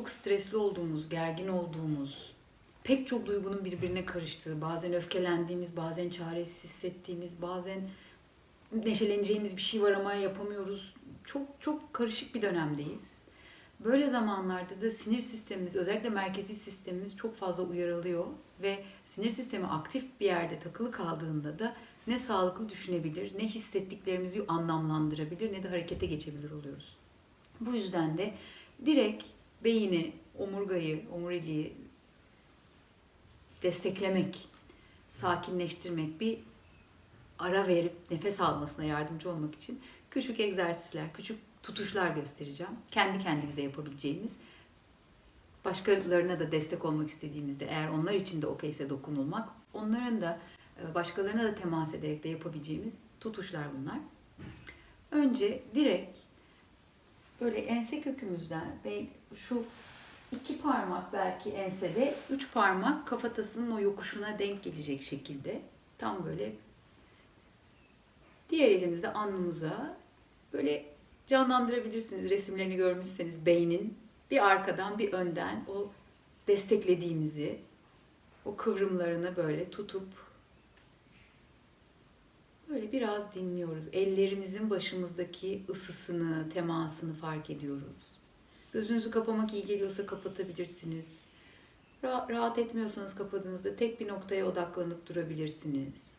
çok stresli olduğumuz, gergin olduğumuz, pek çok duygunun birbirine karıştığı, bazen öfkelendiğimiz, bazen çaresiz hissettiğimiz, bazen neşeleneceğimiz bir şey var ama yapamıyoruz. Çok çok karışık bir dönemdeyiz. Böyle zamanlarda da sinir sistemimiz, özellikle merkezi sistemimiz çok fazla uyarılıyor ve sinir sistemi aktif bir yerde takılı kaldığında da ne sağlıklı düşünebilir, ne hissettiklerimizi anlamlandırabilir, ne de harekete geçebilir oluyoruz. Bu yüzden de direkt beyni, omurgayı, omuriliği desteklemek, sakinleştirmek, bir ara verip nefes almasına yardımcı olmak için küçük egzersizler, küçük tutuşlar göstereceğim. Kendi kendimize yapabileceğimiz. Başkalarına da destek olmak istediğimizde eğer onlar için de okeyse dokunulmak, onların da e, başkalarına da temas ederek de yapabileceğimiz tutuşlar bunlar. Önce direkt böyle ense kökümüzden şu iki parmak belki ensede, üç parmak kafatasının o yokuşuna denk gelecek şekilde tam böyle diğer elimizde alnımıza böyle canlandırabilirsiniz. Resimlerini görmüşseniz beynin bir arkadan bir önden o desteklediğimizi o kıvrımlarını böyle tutup böyle biraz dinliyoruz. Ellerimizin başımızdaki ısısını, temasını fark ediyoruz. Gözünüzü kapamak iyi geliyorsa kapatabilirsiniz. Ra- rahat etmiyorsanız kapadığınızda tek bir noktaya odaklanıp durabilirsiniz.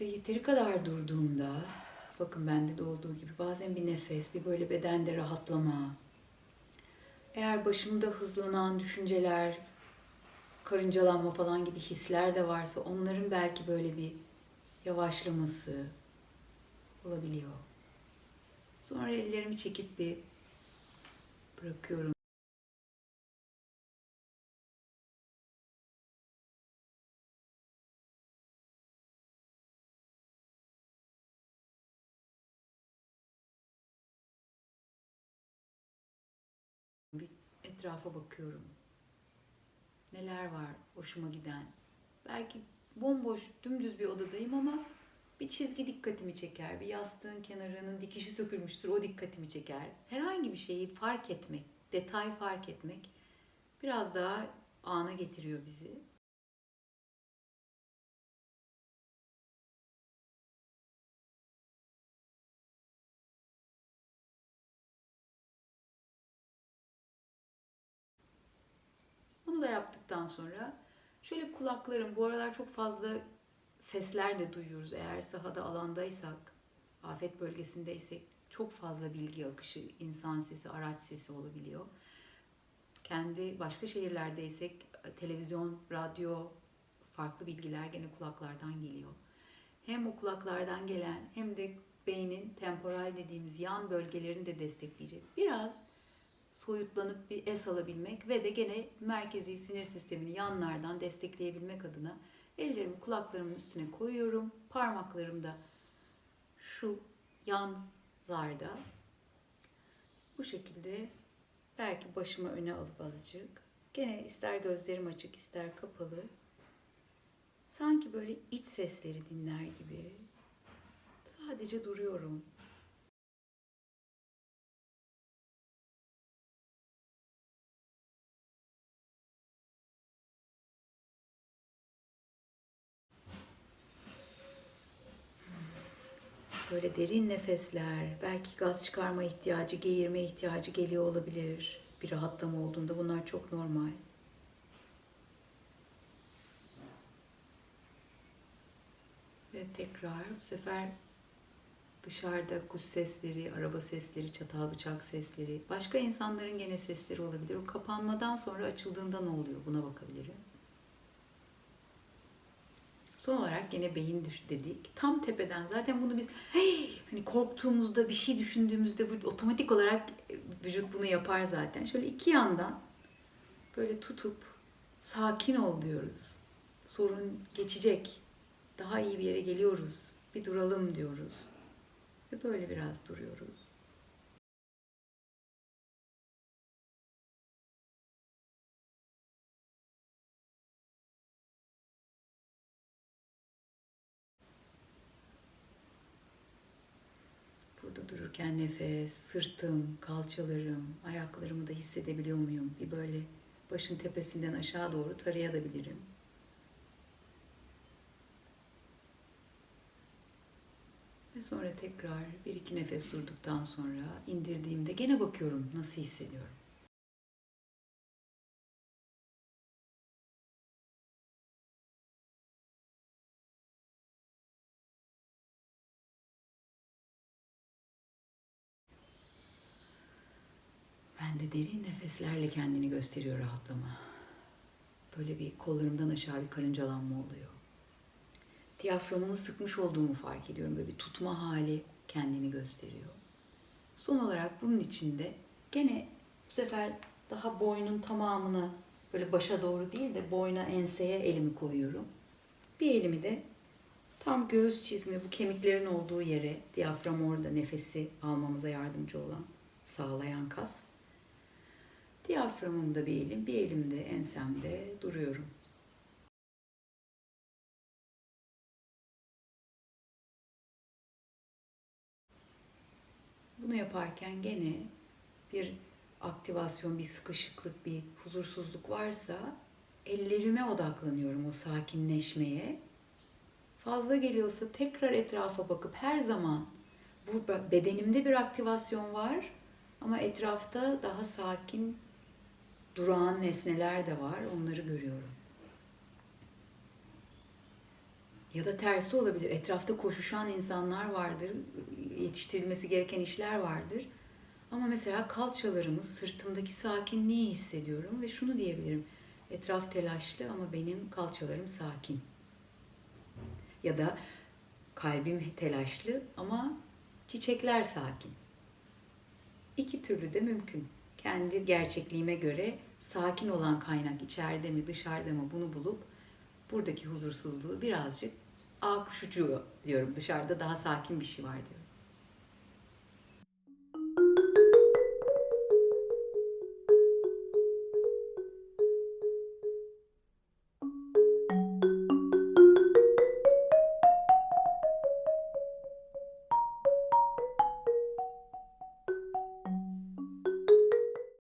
Ve yeteri kadar durduğumda, bakın bende de olduğu gibi bazen bir nefes, bir böyle bedende rahatlama. Eğer başımda hızlanan düşünceler, karıncalanma falan gibi hisler de varsa onların belki böyle bir yavaşlaması olabiliyor. Sonra ellerimi çekip bir bırakıyorum. Bir etrafa bakıyorum. Neler var hoşuma giden. Belki bomboş, dümdüz bir odadayım ama bir çizgi dikkatimi çeker. Bir yastığın kenarının dikişi sökülmüştür, o dikkatimi çeker. Herhangi bir şeyi fark etmek, detay fark etmek biraz daha ana getiriyor bizi. Bunu da yaptıktan sonra şöyle kulaklarım bu aralar çok fazla sesler de duyuyoruz. Eğer sahada alandaysak, afet bölgesindeysek çok fazla bilgi akışı, insan sesi, araç sesi olabiliyor. Kendi başka şehirlerdeysek televizyon, radyo, farklı bilgiler gene kulaklardan geliyor. Hem o kulaklardan gelen hem de beynin temporal dediğimiz yan bölgelerini de destekleyecek. Biraz soyutlanıp bir es alabilmek ve de gene merkezi sinir sistemini yanlardan destekleyebilmek adına ellerimi kulaklarımın üstüne koyuyorum. Parmaklarım da şu yanlarda bu şekilde belki başımı öne alıp azıcık gene ister gözlerim açık ister kapalı sanki böyle iç sesleri dinler gibi sadece duruyorum. Böyle derin nefesler, belki gaz çıkarma ihtiyacı, geğirme ihtiyacı geliyor olabilir. Bir rahatlama olduğunda bunlar çok normal. Ve tekrar bu sefer dışarıda kuş sesleri, araba sesleri, çatal bıçak sesleri, başka insanların gene sesleri olabilir. O kapanmadan sonra açıldığında ne oluyor buna bakabilirim. Son olarak gene beyin düş dedik. Tam tepeden zaten bunu biz hey, hani korktuğumuzda bir şey düşündüğümüzde bu otomatik olarak vücut bunu yapar zaten. Şöyle iki yandan böyle tutup sakin ol diyoruz. Sorun geçecek. Daha iyi bir yere geliyoruz. Bir duralım diyoruz. Ve böyle biraz duruyoruz. Burada dururken nefes, sırtım, kalçalarım, ayaklarımı da hissedebiliyor muyum? Bir böyle başın tepesinden aşağı doğru tarayabilirim. Ve sonra tekrar bir iki nefes durduktan sonra indirdiğimde gene bakıyorum nasıl hissediyorum. De derin nefeslerle kendini gösteriyor rahatlama. Böyle bir kollarımdan aşağı bir karıncalanma oluyor. Diyaframımı sıkmış olduğumu fark ediyorum. Böyle bir tutma hali kendini gösteriyor. Son olarak bunun içinde gene bu sefer daha boynun tamamına böyle başa doğru değil de boyna enseye elimi koyuyorum. Bir elimi de tam göğüs çizimi bu kemiklerin olduğu yere diyafram orada nefesi almamıza yardımcı olan sağlayan kas. Diyaframımda bir elim, bir elimde ensemde duruyorum. Bunu yaparken gene bir aktivasyon, bir sıkışıklık, bir huzursuzluk varsa ellerime odaklanıyorum o sakinleşmeye. Fazla geliyorsa tekrar etrafa bakıp her zaman bu bedenimde bir aktivasyon var ama etrafta daha sakin durağan nesneler de var. Onları görüyorum. Ya da tersi olabilir. Etrafta koşuşan insanlar vardır. Yetiştirilmesi gereken işler vardır. Ama mesela kalçalarımız, sırtımdaki sakinliği hissediyorum ve şunu diyebilirim. Etraf telaşlı ama benim kalçalarım sakin. Ya da kalbim telaşlı ama çiçekler sakin. İki türlü de mümkün. Kendi gerçekliğime göre sakin olan kaynak içeride mi dışarıda mı bunu bulup buradaki huzursuzluğu birazcık a kuşucu diyorum. Dışarıda daha sakin bir şey var diyorum.